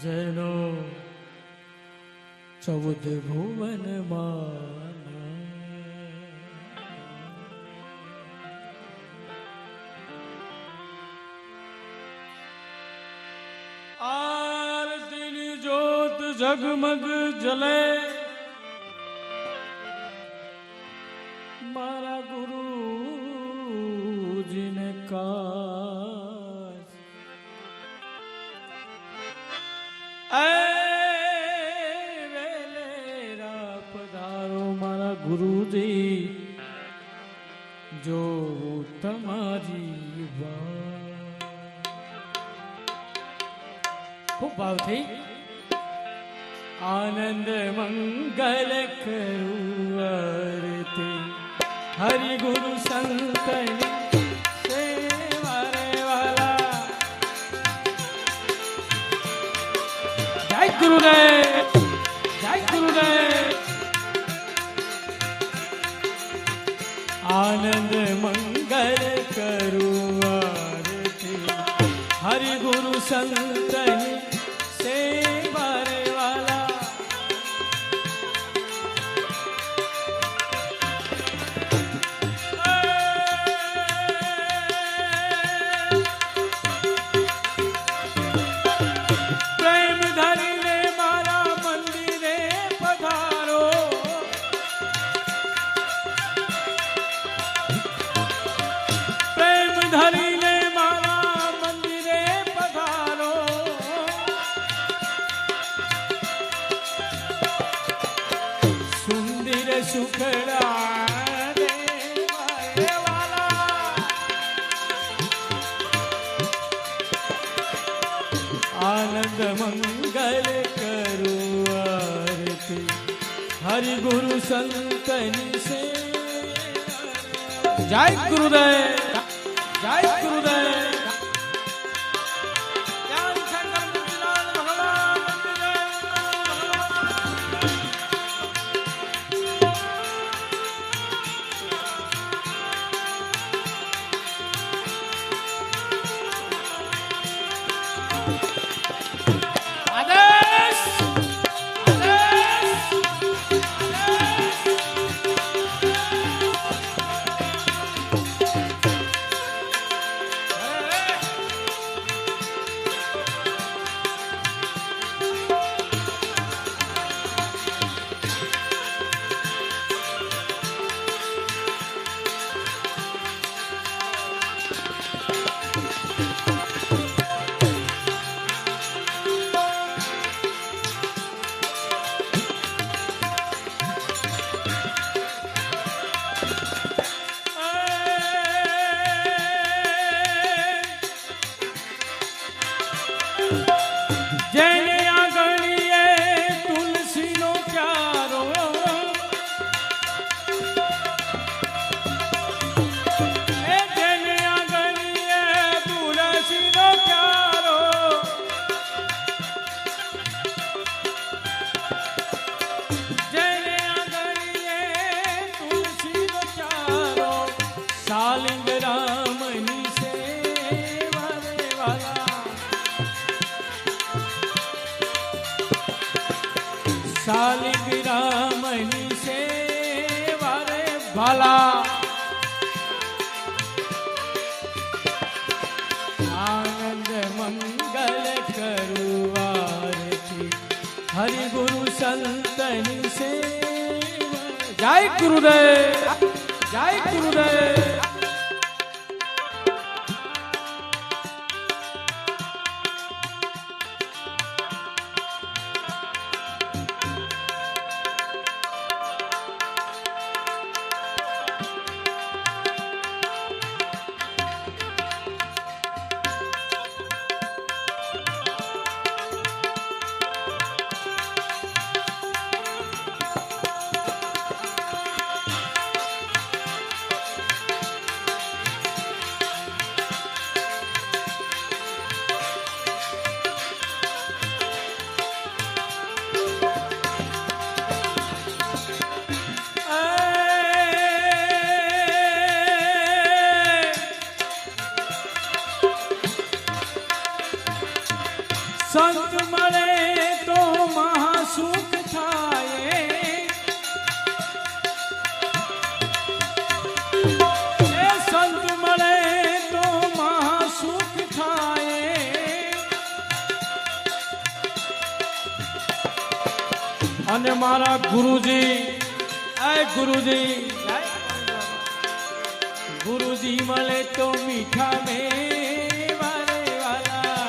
જેનો ચૌદ ભુવન આરતીની જોત ઝગમગ જલે જો તમારી ખૂબ ભાવથી આનંદ મંગલ કરું હરિ ગુરુ વાલા જય ગુરુદેવ જય ગુરુદેવ. આનંદ મંગલ કરું હરિ ગુરુ સંતની સુંદર સુખડા દેવાલા આનંદ મંગલ કરું આરતી હરિ ગુરુ સંતની સેવા શાલિગ રામની સેવા રે ભાલા આનંદ મંગલ કરુવારથી હરિ ગુરુ સંતની સેવા જય ગુરુદેવ જય ગુરુદેવ અને મારા ગુરુજી આ ગુરુજી. ગુરુજી મળે તો મીઠા મે વારે વાલા.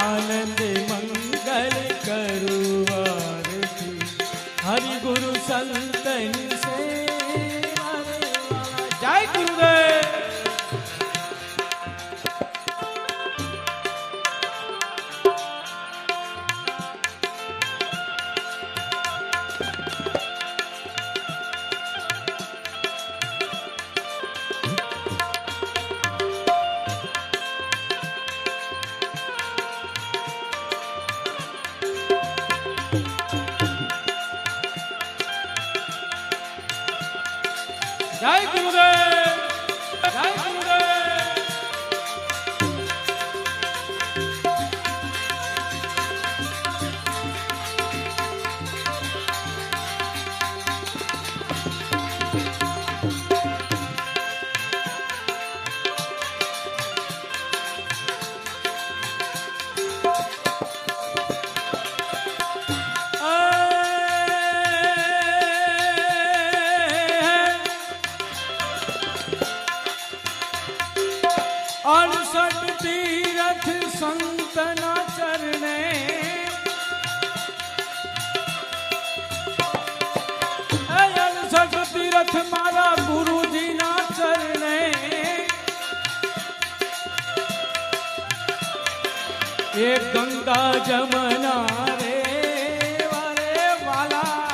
આનંદ મંગલ કરુવારથી. હરિ ગુરુ તીરથ સંતના ચરણે. તીરથ મારા ગુરુજીના ચરણે. એ ગંગા જમના રે, વારે વાલા.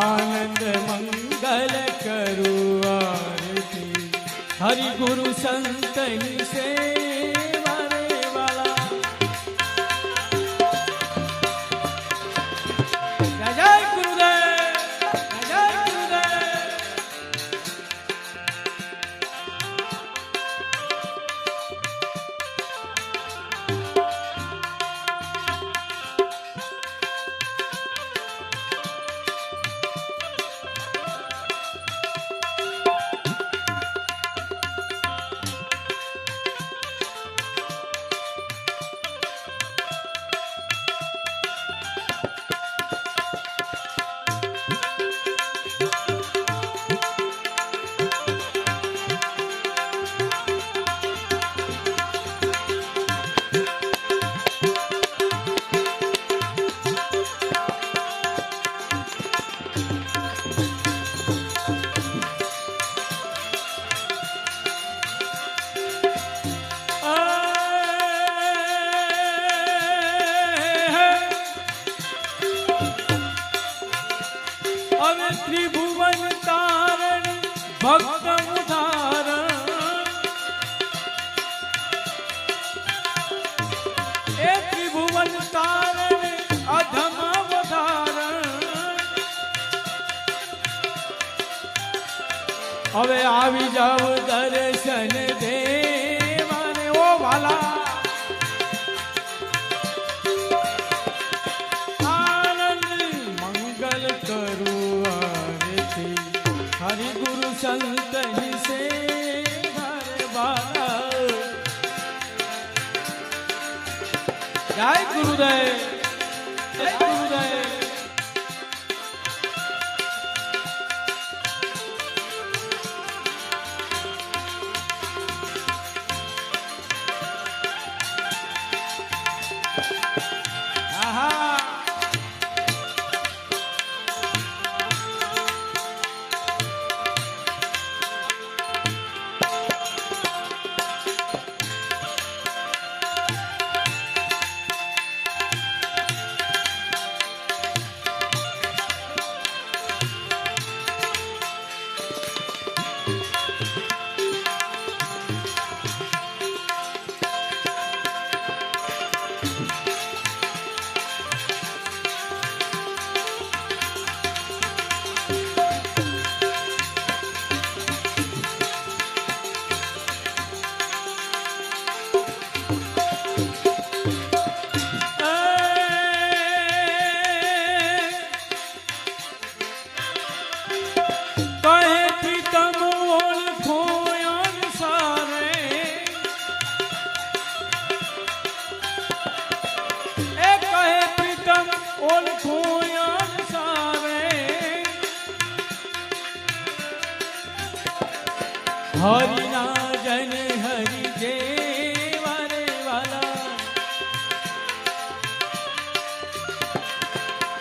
આનંદ મંગલ હરિ ગુરુ સંતની સેવા હવે આવી જાવ દર્શન દેવાને ઓ વાલા. આનંદ, મંગલ કરુવારથી હરિ ગુરુ સંતની બાલા જય ગુરુદેવ.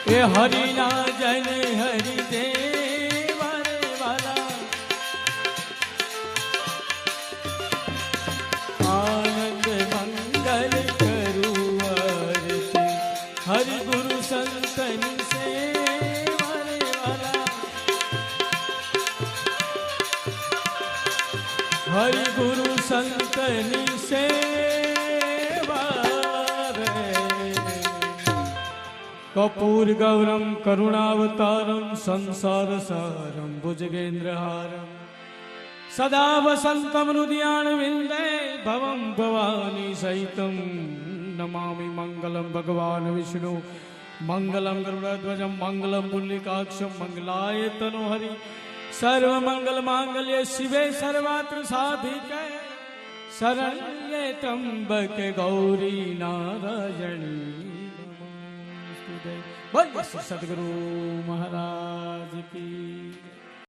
એ હરિના જન હરિ આનંદ મંગલ કરું આરતી હરિ ગુરુ સંતની સેવા રે વાલા. હરિ ગુરુ સંતની સેવા કપૂર ગૌરમ કરુણાવતારમ સંસાર સારમ ભુજગેન્દ્રહારમ સદા વસંતમ હૃદયાણ વિંદે ભવમ ભવાની સહિતમ નમામિ મંગલમ ભગવાન વિષ્ણુ મંગલમ ગરુડધ્વજમ મંગલમ પુલ્લિકાક્ષમ મંગલાય તનો હરિ સર્વ મંગલ માંગલ્ય શિવે સર્વાત્ર સાધિકે શરણ્યે ત્રંબક ગૌરી નારાયણી નમસ્તુતે બોલ શ્રી સદગુરુ મહારાજ કી